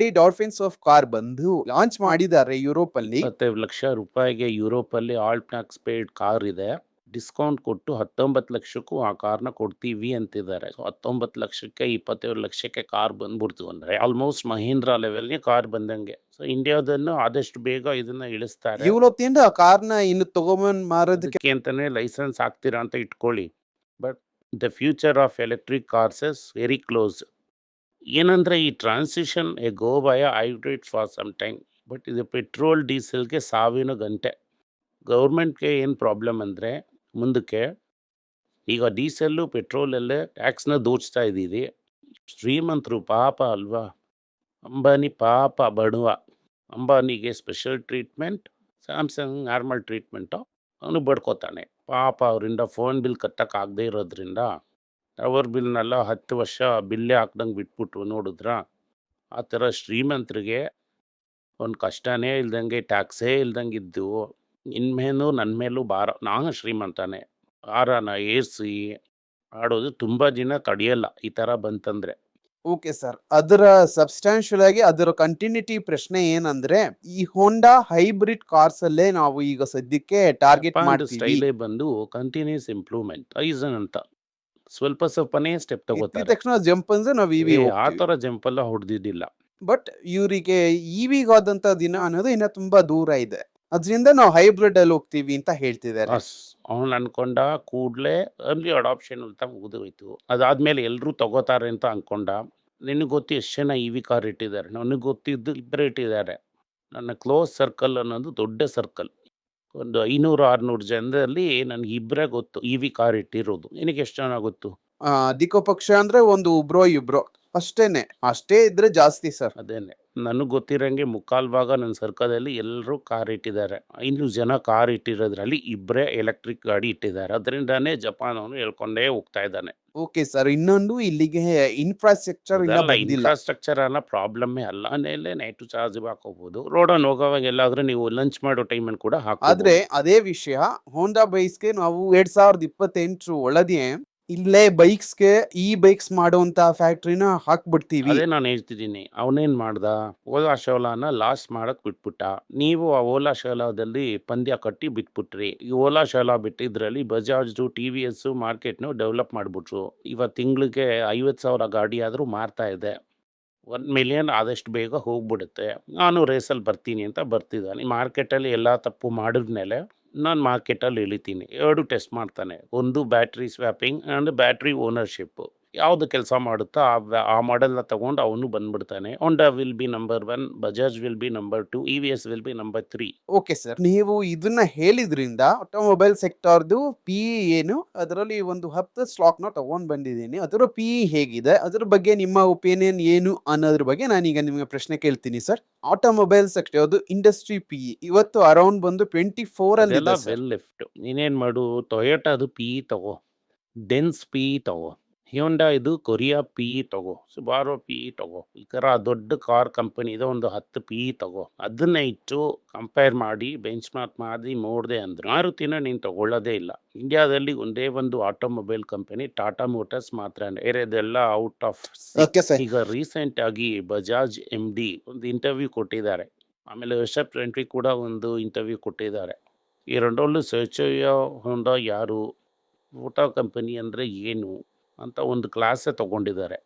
D dolphins of car ಬಂದು launch ಮಾಡಿದ್ದಾರೆ Europe ಅಲ್ಲಿ. ಇಪ್ಪತ್ತೈದು ಲಕ್ಷ ರೂಪಾಯಿಗೆ ಯುರೋಪಲ್ಲಿ ಆಲ್ಟ್ನಾಕ್ಸ್ ಪೇಡ್ ಕಾರ್ ಇದೆ. ಡಿಸ್ಕೌಂಟ್ ಕೊಟ್ಟು ಹತ್ತೊಂಬತ್ತು ಲಕ್ಷಕ್ಕೂ ಆ ಕಾರ್ನ ಕೊಡ್ತೀವಿ ಅಂತಿದ್ದಾರೆ. ಸೊ ಹತ್ತೊಂಬತ್ತು ಲಕ್ಷಕ್ಕೆ ಇಪ್ಪತ್ತೇಳು ಲಕ್ಷಕ್ಕೆ ಕಾರ್ ಬಂದ್ಬಿಡ್ತು ಅಂದರೆ ಆಲ್ಮೋಸ್ಟ್ ಮಹೀಂದ್ರ ಲೆವೆಲ್ಗೆ ಕಾರ್ ಬಂದಂಗೆ. ಸೊ ಇಂಡಿಯಾದನ್ನು ಆದಷ್ಟು ಬೇಗ ಇದನ್ನ ಇಳಿಸ್ತಾರೆ. ಇವತ್ತಿಂದ ಆ ಕಾರ್ನ ಇನ್ನು ತಗೊಂಬಂದ್ ಮಾರೋದಕ್ಕೆ ಅಂತಾನೆ ಲೈಸೆನ್ಸ್ ಹಾಕ್ತೀರಾ ಅಂತ ಇಟ್ಕೊಳ್ಳಿ. But the future of electric cars is very close ಏನಂದ್ರೆ ಈ transition a go I did for some time but ಇದು ಪೆಟ್ರೋಲ್ ಡೀಸೆಲ್ಗೆ ಸಾವಿನ ಗಂಟೆ. ಗೌರ್ಮೆಂಟ್ಗೆ ಏನು ಪ್ರಾಬ್ಲಮ್ ಅಂದರೆ ಮುಂದಕ್ಕೆ ಈಗ ಡೀಸೆಲ್ಲು ಪೆಟ್ರೋಲಲ್ಲೇ ಟ್ಯಾಕ್ಸ್ನ ದೋಚ್ತಾ ಇದ್ದೀವಿ ಶ್ರೀಮಂತರು ಪಾಪ ಅಲ್ವಾ? ಅಂಬಾನಿ ಪಾಪ ಬಡವ. ಅಂಬಾನಿಗೆ special treatment Samsung normal treatment ಅವನು ಬಡ್ಕೋತಾನೆ. ಪಾಪ ಅವರಿಂದ ಫೋನ್ ಬಿಲ್ ಕಟ್ಟೋಕ್ಕಾಗದೇ ಇರೋದ್ರಿಂದ ಟವರ್ ಬಿಲ್ನೆಲ್ಲ ಹತ್ತು ವರ್ಷ ಬಿಲ್ಲೇ ಹಾಕ್ದಂಗೆ ಬಿಟ್ಬಿಟ್ಟು ನೋಡಿದ್ರ? ಆ ಥರ ಶ್ರೀಮಂತರಿಗೆ ಒಂದು ಕಷ್ಟನೇ ಇಲ್ದಂಗೆ ಟ್ಯಾಕ್ಸೇ ಇಲ್ದಂಗೆ ಇದ್ದು ಇನ್ಮೇಲೂ ನನ್ನ ಮೇಲೂ ಭಾರ. ನಾನು ಶ್ರೀಮಂತನೇ. ಭಾರನ ಏರಿಸಿ ಆಡೋದು ತುಂಬ ದಿನ ತಡೆಯಲ್ಲ ಈ ಥರ ಬಂತಂದರೆ. ಓಕೆ ಸರ್ ಅದರ ಸಬ್ಸ್ಟಾನ್ಶಿಯಲ್ ಆಗಿ ಅದರ ಕಂಟಿನ್ಯೂಟಿ ಪ್ರಶ್ನೆ ಏನಂದ್ರೆ ಈ ಹೋಂಡಾ ಹೈಬ್ರಿಡ್ ಕಾರ್ಸ್ ಅಲ್ಲೇ ನಾವು ಈಗ ಸದ್ಯಕ್ಕೆ ಟಾರ್ಗೆಟ್ ಮಾಡ್ತೀವಿ. ಸ್ಟೈಲೇ ಬಂದು ಕಂಟಿನ್ಯೂಸ್ ಇಂಪ್ರೂವ್ಮೆಂಟ್ ಐಸನ್ ಅಂತ. ಸ್ವಲ್ಪ ಸ್ವಲ್ಪನೇ ಸ್ಟೆಪ್ ತಗೋತಾರೆ. ತಕ್ಷಣ ಜಂಪ್ ಅಂದ್ರೆ ನಾವು ಇವಿ ಆ ಆ ಥರ ಜಂಪಲ್ಲ ಹೊಡೆದಿದ್ದಿಲ್ಲ. ಬಟ್ ಇವರಿಗೆ ಇವಿಗಾದಂತ ದಿನ ಅನ್ನೋದು ಇನ್ನ ತುಂಬಾ ದೂರ ಇದೆ. ಅದರಿಂದ ನಾವು ಹೈಬ್ರಿಡ್ ಅಲ್ಲಿ ಹೋಗ್ತೀವಿ ಅಂತ ಹೇಳ್ತಿದ್ದಾರೆ. ಅವನು ಅನ್ಕೊಂಡ ಕೂಡಲೇ ಅರ್ಲಿ ಅಡಾಪ್ಷನ್ ಅಂತ ಮುಗಿದೋಯ್ತು. ಅದಾದ್ಮೇಲೆ ಎಲ್ಲರೂ ತಗೋತಾರೆ ಅಂತ ಅನ್ಕೊಂಡ ನಿನಗೆ ಗೊತ್ತು ಎಷ್ಟು ಜನ ಇವಿ ವಿ ಕಾರ್ ಇಟ್ಟಿದ್ದಾರೆ? ನನಗೆ ಗೊತ್ತಿದ್ದು ಇಬ್ಬರೇ ಇಟ್ಟಿದ್ದಾರೆ. ನನ್ನ ಕ್ಲೋಸ್ ಸರ್ಕಲ್ ಅನ್ನೋದು ದೊಡ್ಡ ಸರ್ಕಲ್ ಒಂದು ಐನೂರು ಆರುನೂರು ಜನರಲ್ಲಿ ನನಗೆ ಇಬ್ಬರೇ ಗೊತ್ತು ಇ ವಿ ಕಾರ್ ಇಟ್ಟಿರೋದು. ನಿನಗೆ ಎಷ್ಟು ಜನ ಗೊತ್ತು? ಆ, ಪಕ್ಷ ಅಂದ್ರೆ ಒಂದು ಒಬ್ರೋ ಇಬ್ರೋ ಅಷ್ಟೇನೆ ಅಷ್ಟೇ ಇದ್ರೆ ಜಾಸ್ತಿ ಸರ್. ಅದೇನೆ. ನನಗೆ ಗೊತ್ತಿರಂಗೆ ಮುಕ್ಕಾಲ್ ಭಾಗ ನನ್ನ ಸರ್ಕಲಲ್ಲಿ ಎಲ್ಲರೂ ಕಾರ್ ಇಟ್ಟಿದ್ದಾರೆ. ಇನ್ನು ಜನ ಕಾರ್ ಇಟ್ಟಿರೋದ್ರಲ್ಲಿ ಇಬ್ಬರೇ ಎಲೆಕ್ಟ್ರಿಕ್ ಗಾಡಿ ಇಟ್ಟಿದ್ದಾರೆ. ಅದರಿಂದಾನೇ ಜಪಾನ್ ಅವನು ಹೇಳ್ಕೊಂಡೇ ಹೋಗ್ತಾ ಇದ್ದಾನೆ. ಓಕೆ ಸರ್ ಇನ್ನೊಂದು ಇಲ್ಲಿಗೆ ಇನ್ಫ್ರಾಸ್ಟ್ರಕ್ಚರ್ ಇಲ್ಲ ಬಂದಿಲ್ಲ. ಇನ್ಫ್ರಾಸ್ಟ್ರಕ್ಚರ್ ಅನ್ನೋ ಪ್ರಾಬ್ಲಮ್ಮೇ ಅಲ್ಲ. ಮೇಲೆ ನೈಟು ಚಾರ್ಜ್ ಹಾಕೋಬಹುದು ರೋಡನ್ನು ಹೋಗೋವಾಗ ಎಲ್ಲಾದ್ರೂ ನೀವು ಲಂಚ್ ಮಾಡೋ ಟೈಮಲ್ಲಿ ಕೂಡ ಆದ್ರೆ ಅದೇ ವಿಷಯ ಹೋಂಡಾ ಬೈಸ್ಗೆ ನಾವು ಎರಡ್ ಸಾವಿರದ ಇಪ್ಪತ್ತೆಂಟು ಒಳಗೆ ಇಲ್ಲೇ ಬೈಕ್ಸ್ಗೆ ಈ ಬೈಕ್ಸ್ ಮಾಡುವಂತ ಫ್ಯಾಕ್ಟ್ರಿನ ಹಾಕ್ಬಿಡ್ತೀವಿ. ಅದೇ ನಾನು ಹೇಳ್ತಿದ್ದೀನಿ. ಅವನೇನ್ ಮಾಡ್ದ? ಓಲಾ ಶೋಲಾನ ಲಾಸ್ ಮಾಡಕ್ ಬಿಟ್ಬಿಟ್ಟ. ನೀವು ಆ ಓಲಾ ಶೋಲಾದಲ್ಲಿ ಪಂದ್ಯ ಕಟ್ಟಿ ಬಿಟ್ಬಿಟ್ರಿ. ಈ ಓಲಾ ಶೋಲಾ ಬಿಟ್ಟಿದ್ರಲ್ಲಿ ಬಜಾಜ್ ಟಿ ವಿ ಎಸ್ ಮಾರ್ಕೆಟ್ನು ಡೆವಲಪ್ ಮಾಡ್ಬಿಟ್ರು. ಇವತ್ತು ತಿಂಗಳಿಗೆ ಐವತ್ತು ಸಾವಿರ ಗಾಡಿ ಆದರೂ ಮಾರ್ತಾ ಇದೆ. ಒನ್ ಮಿಲಿಯನ್ ಆದಷ್ಟು ಬೇಗ ಹೋಗ್ಬಿಡುತ್ತೆ. ನಾನು ರೇಸಲ್ಲಿ ಬರ್ತೀನಿ ಅಂತ ಬರ್ತಿದ್ದಾನೆ. ಮಾರ್ಕೆಟಲ್ಲಿ ಎಲ್ಲ ತಪ್ಪು ಮಾಡಿದ್ಮೇಲೆ ನಾನು ಮಾರ್ಕೆಟಲ್ಲಿ ಇಳಿತೀನಿ. ಎರಡು ಟೆಸ್ಟ್ ಮಾಡ್ತಾನೆ. ಒಂದು battery swapping and battery ownership. ಯಾವುದು ಕೆಲಸ ಮಾಡುತ್ತೋ ಆ ಆ ಮಾಡೆಲ್ನ ತಗೊಂಡು ಅವನು ಬಂದ್ಬಿಡ್ತಾನೆ. Honda will be number one Bajaj will be number two E V S will be number three okay sir ನೀವು ಇದನ್ನ ಹೇಳಿದ್ರಿಂದ ಆಟೋಮೊಬೈಲ್ ಸೆಕ್ಟರ್ದು ಪಿ ಏನು ಅದರಲ್ಲಿ ಒಂದು ಹತ್ತು ಸ್ಲಾಕ್ನ ತಗೊಂಡ್ ಬಂದಿದ್ದೀನಿ. ಅದರ ಪಿ ಹೇಗಿದೆ? ಅದ್ರ ಬಗ್ಗೆ ನಿಮ್ಮ ಒಪಿನಿಯನ್ ಏನು ಅನ್ನೋದ್ರ ಬಗ್ಗೆ ನಾನೀಗ ನಿಮಗೆ ಪ್ರಶ್ನೆ ಕೇಳ್ತೀನಿ ಸರ್ ಆಟೋಮೊಬೈಲ್ ಸೆಕ್ಟರ್ದು ಇಂಡಸ್ಟ್ರಿ ಪಿ ಇವತ್ತು ಅರೌಂಡ್ ಬಂದು ಟ್ವೆಂಟಿ ಫೋರ್ ಅಲ್ಲಿ ವೆಲ್ ಲೆಫ್ಟ್ ನೀನೇನ್ ಮಾಡು ಟೊಯೋಟಾದು ಪಿ ತಗೋ. ಡೆನ್ಸ್ ಪಿ ತಗೋ. ಹ್ಯೋಂಡಾ ಇದು ಕೊರಿಯಾ ಪಿ ಇ ತಗೋ ಸುಬಾರೋ ಪಿ ಇ ತಗೋ. ಈ ಥರ ದೊಡ್ಡ ಕಾರ್ ಕಂಪನಿ ಇದೆ ಒಂದು ಹತ್ತು ಪಿ ತಗೋ. ಅದನ್ನ ಇಟ್ಟು ಕಂಪೇರ್ ಮಾಡಿ ಬೆಂಚ್ ಮಾರ್ಕ್ ಮಾಡಿ ನೋಡಿದೆ ಅಂದ್ರೆ ಮಾರುತಿನ ನೀನು ತಗೊಳ್ಳೋದೇ ಇಲ್ಲ. ಇಂಡಿಯಾದಲ್ಲಿ ಒಂದೇ ಒಂದು ಆಟೋಮೊಬೈಲ್ ಕಂಪನಿ ಟಾಟಾ ಮೋಟರ್ಸ್ ಮಾತ್ರ ಬೇರೆದೆಲ್ಲ ಔಟ್ ಆಫ್ ಈಗ ರೀಸೆಂಟ್ ಆಗಿ ಬಜಾಜ್ ಎಂ ಡಿ ಒಂದು ಇಂಟರ್ವ್ಯೂ ಕೊಟ್ಟಿದ್ದಾರೆ. ಆಮೇಲೆ ರಿಷಬ್ ರೆಂಟ್ರಿ ಕೂಡ ಒಂದು ಇಂಟರ್ವ್ಯೂ ಕೊಟ್ಟಿದ್ದಾರೆ. ಈ ಎರಡರಲ್ಲೂ ಸರ್ಚಯ್ಯ ಹೊಂಡ ಯಾರು? ಊಟ ಕಂಪನಿ ಅಂದರೆ ಏನು? ಅಂತ ಒಂದು ಕ್ಲಾಸೇ ತಗೊಂಡಿದ್ದಾರೆ.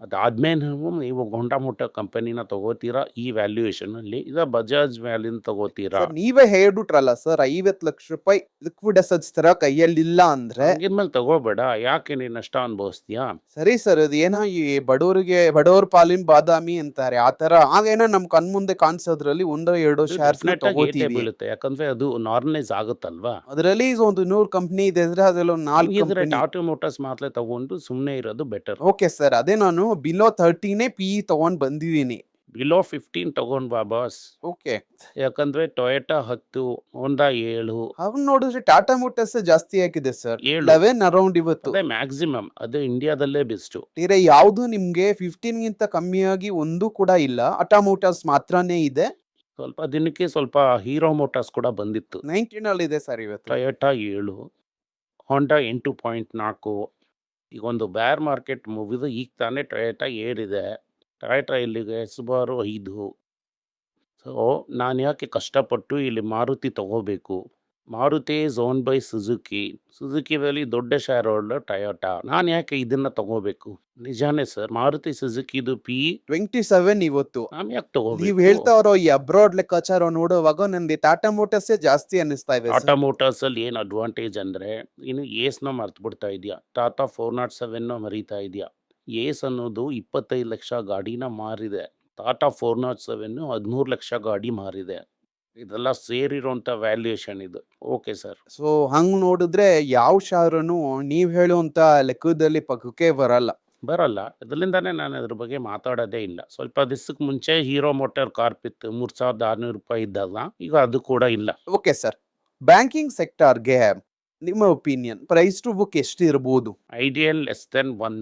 ಅದಾದ್ಮೇಲೆ ನೀವು ಹೊಂಡಾ ಮುಟ್ಟ ಕಂಪನಿನ ತಗೋತೀರಾ? ಈ ವ್ಯಾಲ್ಯೂಯೇಷನಲ್ಲಿ ಇದು ಬಜಾಜ್ ವ್ಯಾಲ್ಯೂನ ತಗೋತೀರಾ? ನೀವೇ ಹೇಳ್ಬಿಟ್ರಲ್ಲ ಸರ್ ಐವತ್ತು ಲಕ್ಷ ರೂಪಾಯಿ ಲಿಕ್ವಿಡ್ ಅಸೆಟ್ಸ್ ತರ ಕೈಯಲ್ಲಿಲ್ಲ ಅಂದ್ರೆ ಮೇಲೆ ತಗೋಬೇಡ ಯಾಕೆ ನೀನು ನಷ್ಟ ಅನುಭವಿಸ್ತೀಯಾ? ಸರಿ ಸರ್ ಅದು ಏನೋ ಈ ಬಡವರಿಗೆ ಬಡವರ ಪಾಲಿನ ಬಾದಾಮಿ ಅಂತಾರೆ ಆ ತರ ಆಗೇನೋ ನಮ್ ಕಣ್ ಮುಂದೆ ಕಾಣಿಸೋದ್ರಲ್ಲಿ ಒಂದೋ ಎರಡೋ ಶೇರ್ಸ್ ತಗೋತೀವಿ. ಬೀಳುತ್ತೆ ಯಾಕಂದ್ರೆ ಅದು ನಾರ್ಮಲೈಸ್ ಆಗುತ್ತಲ್ವಾ? ಅದರಲ್ಲಿ ಒಂದು ನೂರು ಕಂಪ್ನಿ ಇದೆ ಅಂದ್ರೆ ಅದ್ರಲ್ಲಿ ಒಂದು ನಾಲ್ಕು ಟಾಟಾ ಮೋಟರ್ಸ್ ಮಾತ್ರ ತಗೊಂಡು ಸುಮ್ಮನೆ ಇರೋದು ಬೆಟರ್ ಓಕೆ ಸರ್ ಅದೇ ನಾನು ಬಿಲೋ ತರ್ಟಿನೇ ಪಿ ತಗೊಂಡ್ ಬಂದಿದ್ದೀನಿ. ಬಿಲೋ ಫಿಫ್ಟೀನ್ ತಗೊಂಡ್ ಬಾ ಬಾಸ್ ಓಕೆ ಯಾಕಂದ್ರೆ ಟೊಯೋಟಾ ಹತ್ತು ಹೋಂಡಾ ಏಳು. ಅವ್ನು ನೋಡಿದ್ರೆ ಟಾಟಾ ಮೋಟರ್ಸ್ ಜಾಸ್ತಿ ಹಾಕಿದೆ ಸರ್ ಏಳು. ಲೆವೆನ್ ಅರೌಂಡ್ ಇವತ್ತು. ಅದೇ ಮ್ಯಾಕ್ಸಿಮಮ್ ಅದು ಇಂಡಿಯಾದಲ್ಲೇ ಬೆಸ್ಟ್ ಬೇರೆ ಯಾವುದು ನಿಮ್ಗೆ ಫಿಫ್ಟೀನ್ ಗಿಂತ ಕಮ್ಮಿಯಾಗಿ ಒಂದು ಕೂಡ ಇಲ್ಲ. ಅಟಾ ಮೋಟರ್ಸ್ ಮಾತ್ರನೇ ಇದೆ. ಸ್ವಲ್ಪ ದಿನಕ್ಕೆ ಸ್ವಲ್ಪ ಹೀರೋ ಮೋಟಾರ್ಸ್ ಕೂಡ ಬಂದಿತ್ತು. ನೈನ್ಟೀನ್ ಅಲ್ಲಿ ಇದೆ ಸರ್ ಇವತ್ತು. ಟೊಯೋಟಾ ಏಳು ಹೋಂಡಾ ಎಂಟು ಪಾಯಿಂಟ್ ನಾಲ್ಕು ಈಗ ಒಂದು ಬ್ಯಾರ್ ಮಾರ್ಕೆಟ್ ಮುಗಿದು ಈಗ ತಾನೇ ಟೊಯೋಟಾ ಏರಿದೆ. ಟಾಯ್ಟಾ ಇಲ್ಲಿಗೆ ಸುಮಾರು ಐದು. ಸೊ ನಾನು ಯಾಕೆ ಕಷ್ಟಪಟ್ಟು ಇಲ್ಲಿ ಮಾರುತಿ ತಗೋಬೇಕು? Maruti zone by Suzuki. ಸುಜುಕಿದಲ್ಲಿ ದೊಡ್ಡ ಶೇರ್ ಹೋಲ್ಡರ್ ಟಯೋಟಾ. ನಾನು ಯಾಕೆ ಇದನ್ನ ತಗೋಬೇಕು? ನಿಜಾನೇ ಸರ್ ಮಾರುತಿ ಸುಜುಕಿದು ಪಿ ಟ್ವೆಂಟಿ ಸೆವೆನ್ ಇವತ್ತು. ನಾನು ಯಾಕೆ ತಗೋಬೇಕು? ನೀವು ಹೇಳ್ತಾ ಇರೋ ಈ ಅಬ್ರಾಡ್ ಲೆಕ್ಕಾಚಾರ ನೋಡುವಾಗ ನನಗೆ ಟಾಟಾ ಮೋಟರ್ಸ್ ಜಾಸ್ತಿ ಅನ್ನಿಸ್ತಾ ಇದೆ ಟಾಟಾ ಮೋಟರ್ಸ್ ಅಲ್ಲಿ ಏನು ಅಡ್ವಾಂಟೇಜ್ ಅಂದ್ರೆ ಇನ್ನು ನ ಮರ್ತು ಬಿಡ್ತಾ ಇದೆಯಾ? ಟಾಟಾ ಫೋರ್ ನಾಟ್ ಸೆವೆನ್ ಮರೀತಾ ಇದೆಯಾ? ಏಸ್ ಅನ್ನೋದು ಇಪ್ಪತ್ತೈದು ಲಕ್ಷ ಗಾಡಿನ ಮಾರಿದೆ. ಟಾಟಾ ಫೋರ್ ನಾಟ್ ಸೆವೆನ್ ಹದಿಮೂರು ಲಕ್ಷ ಗಾಡಿ ಮಾರಿದೆ. ಇದೆಲ್ಲ ಸೇರಿರುವಂಥ ವ್ಯಾಲ್ಯೂಯೇಷನ್ ಇದು. ಓಕೆ ಸರ್ ಸೊ ಹಂಗ್ ನೋಡಿದ್ರೆ ಯಾವ ಶಾರನು ನೀವ್ ಹೇಳುವಂತ ಲೆಕ್ಕದಲ್ಲಿ ಪಕ್ಕಕ್ಕೆ ಬರಲ್ಲ. ಬರಲ್ಲ. ಇದರಿಂದಾನೇ ನಾನು ಅದ್ರ ಬಗ್ಗೆ ಮಾತಾಡೋದೇ ಇಲ್ಲ. ಸ್ವಲ್ಪ ದಿವಸಕ್ಕೆ ಮುಂಚೆ ಹೀರೋ ಮೋಟರ್ ಕಾರ್ಪ್ ಇತ್ತು ಮೂರ್ ಸಾವಿರದ ಆರುನೂರು ರೂಪಾಯಿ ಇದ್ದಲ್ಲ. ಈಗ ಅದು ಕೂಡ ಇಲ್ಲ. ಓಕೆ ಸರ್ ಬ್ಯಾಂಕಿಂಗ್ ಸೆಕ್ಟರ್ಗೆ ನಿಮ್ಮ ಒಪಿನಿಯನ್ ಪ್ರೈಸ್ ಟು ಬುಕ್ ಎಷ್ಟು ಇರಬಹುದು ideal less than one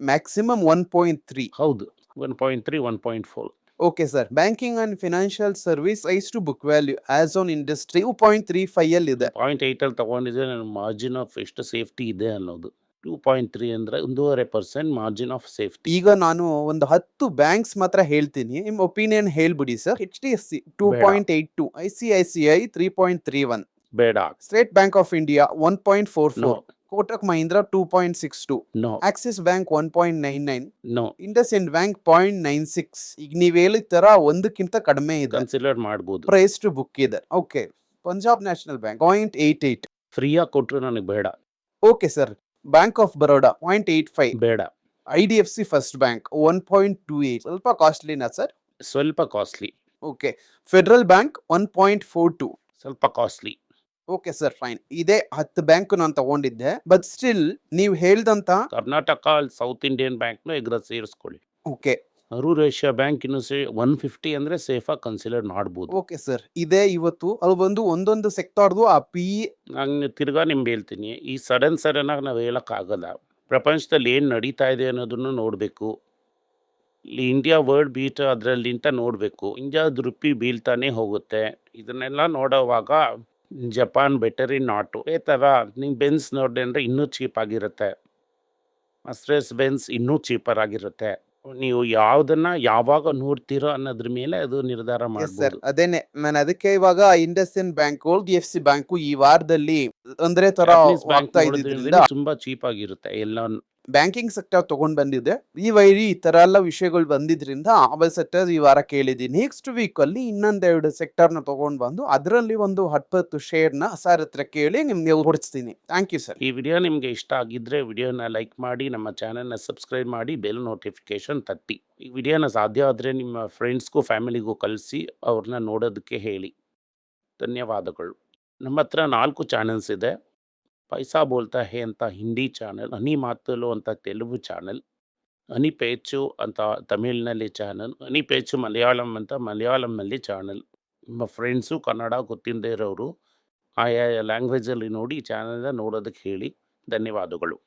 maximum one point three ಹೌದು. One point three one point four okay sir banking and financial service is to book value as on industry two point three five ಅಲ್ಲಿ ಇದೆ. Point ಅಲ್ಲಿ ತಗೊಂಡಿದ್ರೆ ನನ್ನ margin of ಎಷ್ಟು safety ಇದೆ ಅನ್ನೋದು. Two point three ಅಂದರೆ ಒಂದೂವರೆ ಪರ್ಸೆಂಟ್ ಮಾರ್ಜಿನ್ ಆಫ್ ಸೇಫ್ಟಿ ಈಗ ನಾನು ಒಂದು ಹತ್ತು ಬ್ಯಾಂಕ್ಸ್ ಮಾತ್ರ ಹೇಳ್ತೀನಿ. ನಿಮ್ಮ ಒಪಿನಿಯನ್ ಹೇಳ್ಬಿಡಿ sir H D S C two ಬೇಡ. Point eight two I C I C I three point three one ಬೇಡ. State Bank of India one point four no four Kotak Mahindra two point six two no Axis Bank one point nine nine no IndusInd Bank point nine six ಈಗ ನೀವು ಹೇಳಿದ ತರ ಒಂದಕ್ಕಿಂತ ಕಡಿಮೆ ಇದೆ consider ಮಾಡ್ಬೋದು. Price to book ಇದೆ okay Punjab National Bank point eight eight ಫ್ರೀಯಾಗಿ ಕೊಟ್ರು ನನಗೆ ಬೇಡ. Okay sir Bank of Baroda point eight five ಬೇಡ. I D F C First Bank one point two eight ಸ್ವಲ್ಪ ಕಾಸ್ಟ್ಲಿನಾ ಸರ್ ಸ್ವಲ್ಪ costly okay Federal Bank one point four two ಸ್ವಲ್ಪ costly okay sir fine ಇದೇ ಹತ್ತು bank ನಾನು ತಗೊಂಡಿದ್ದೆ but still ನೀವು ಹೇಳ್ದಂತ ಕರ್ನಾಟಕ ಅಲ್ಲಿ ಸೌತ್ ಇಂಡಿಯನ್ ಬ್ಯಾಂಕ್ನು ಎಗ್ರ ಸೇರಿಸ್ಕೊಳ್ಳಿ. ಓಕೆ ಅರೂರ್ ಏಷ್ಯಾ ಬ್ಯಾಂಕ್ ಇನ್ನು ಸೇ ಒನ್ ಫಿಫ್ಟಿ ಅಂದ್ರೆ ಸೇಫ್ ಆಗಿ ಕನ್ಸಿಡರ್ ಮಾಡ್ಬೋದು. ಓಕೆ ಸರ್ ಇದೇ ಇವತ್ತು ಅದು ಬಂದು ಒಂದೊಂದು ಸೆಕ್ಟಾರ್ದು ಆ ಪಿ ನಾನು ತಿರ್ಗಾ ನಿಮ್ಗೆ ಹೇಳ್ತೀನಿ ಈ ಸಡನ್ ಸಡನ್ನಾಗಿ ನಾವು ಹೇಳೋಕ್ಕಾಗಲ್ಲ ಪ್ರಪಂಚದಲ್ಲಿ ಏನು ನಡೀತಾ ಇದೆ ಅನ್ನೋದನ್ನು ನೋಡಬೇಕು. ಇಂಡಿಯಾ ವರ್ಲ್ಡ್ ಬೀಟ್ ಅದರಲ್ಲಿಂತ ನೋಡಬೇಕು. ಇಂಡಿಯಾದ ರುಪಿ ಬೀಳ್ತಾನೆ ಹೋಗುತ್ತೆ. ಇದನ್ನೆಲ್ಲ ನೋಡೋವಾಗ ಜಪಾನ್ ಬೆಟರ್ ಇನ್ ನಾಟು ಏ ಥರ ನೀವು ಬೆನ್ಸ್ ನೋಡಿದೆ ಅಂದರೆ ಇನ್ನೂ ಚೀಪ್ ಆಗಿರುತ್ತೆ. ಮಸ್ಟ್ರೆಸ್ ಬೆನ್ಸ್ ಇನ್ನೂ ಚೀಪರ್ ಆಗಿರುತ್ತೆ. ನೀವು ಯಾವ್ದನ್ನ ಯಾವಾಗ ನೋಡ್ತೀರೋ ಅನ್ನೋದ್ರ ಮೇಲೆ ಅದು ನಿರ್ಧಾರ ಸರ್ ಮಾಡ್ಬೋದು. ಅದೇನೆ. ನಾನು ಅದಕ್ಕೆ ಇವಾಗ IndusInd Bank D F C bank ಈ ವಾರದಲ್ಲಿ ಅಂದ್ರೆ ತರ Japanese bank ಆಗ್ತಾ ನೋಡಿದ್ರಿಂದ ಇದ್ದಿದ್ರಿಂದ ತುಂಬಾ ಚೀಪ್ ಆಗಿರುತ್ತೆ. ಎಲ್ಲ ಬ್ಯಾಂಕಿಂಗ್ ಸೆಕ್ಟರ್ ತಗೊಂಡ್ ಬಂದಿದೆ. ಈ ವೈರಿ ಈ ಥರ ಎಲ್ಲ ವಿಷಯಗಳು ಬಂದಿದ್ರಿಂದ ಆಬಲ್ ಸೆಕ್ಟರ್ ಈ ವಾರ ಕೇಳಿದ್ದೀನಿ ನೆಕ್ಸ್ಟ್ ವೀಕ್ ಅಲ್ಲಿ ಇನ್ನೊಂದೆರಡು ಸೆಕ್ಟರ್ನ ತಗೊಂಡ್ ಬಂದು ಅದರಲ್ಲಿ ಒಂದು ಹತ್ತು ಶೇರ್ನ ಸರ್ ಹತ್ರ ಕೇಳಿ ನಿಮಗೆ ಹೊಡಿಸ್ತೀನಿ. ಥ್ಯಾಂಕ್ ಯು ಸರ್ ಈ ವಿಡಿಯೋ ನಿಮಗೆ ಇಷ್ಟ ಆಗಿದ್ರೆ ವಿಡಿಯೋನ ಲೈಕ್ ಮಾಡಿ, ನಮ್ಮ ಚಾನಲ್ನ ಸಬ್ಸ್ಕ್ರೈಬ್ ಮಾಡಿ, ಬೆಲ್ ನೋಟಿಫಿಕೇಶನ್ ತಟ್ಟಿ. ಈ ವಿಡಿಯೋನ ಸಾಧ್ಯ ಆದರೆ ನಿಮ್ಮ ಫ್ರೆಂಡ್ಸ್ಗೂ ಫ್ಯಾಮಿಲಿಗೂ ಕಳಿಸಿ ಅವ್ರನ್ನ ನೋಡೋದಕ್ಕೆ ಹೇಳಿ. ಧನ್ಯವಾದಗಳು. ನಮ್ಮ ಹತ್ರ ನಾಲ್ಕು ಚಾನಲ್ಸ್ ಇದೆ. ಪೈಸಾ ಬೋಲ್ತಾ ಹೇ ಅಂತ ಹಿಂದಿ ಚಾನಲ್ ಅನಿ ಮಾತಲು ಅಂತ ತೆಲುಗು ಚಾನಲ್, ಹನಿ ಪೇಚು ಅಂತ ತಮಿಳ್ನಲ್ಲಿ ಚಾನಲ್, ಹನಿ ಪೇಚು ಮಲಯಾಳಂ ಅಂತ ಮಲಯಾಳಂನಲ್ಲಿ ಚಾನಲ್. ನಿಮ್ಮ ಫ್ರೆಂಡ್ಸು ಕನ್ನಡ ಗೊತ್ತಿಲ್ಲದೆ ಇರೋರು, ಆಯಾ ಲ್ಯಾಂಗ್ವೇಜಲ್ಲಿ ನೋಡಿ ಚಾನಲ್ನ ನೋಡೋದಕ್ಕೆ ಹೇಳಿ. ಧನ್ಯವಾದಗಳು.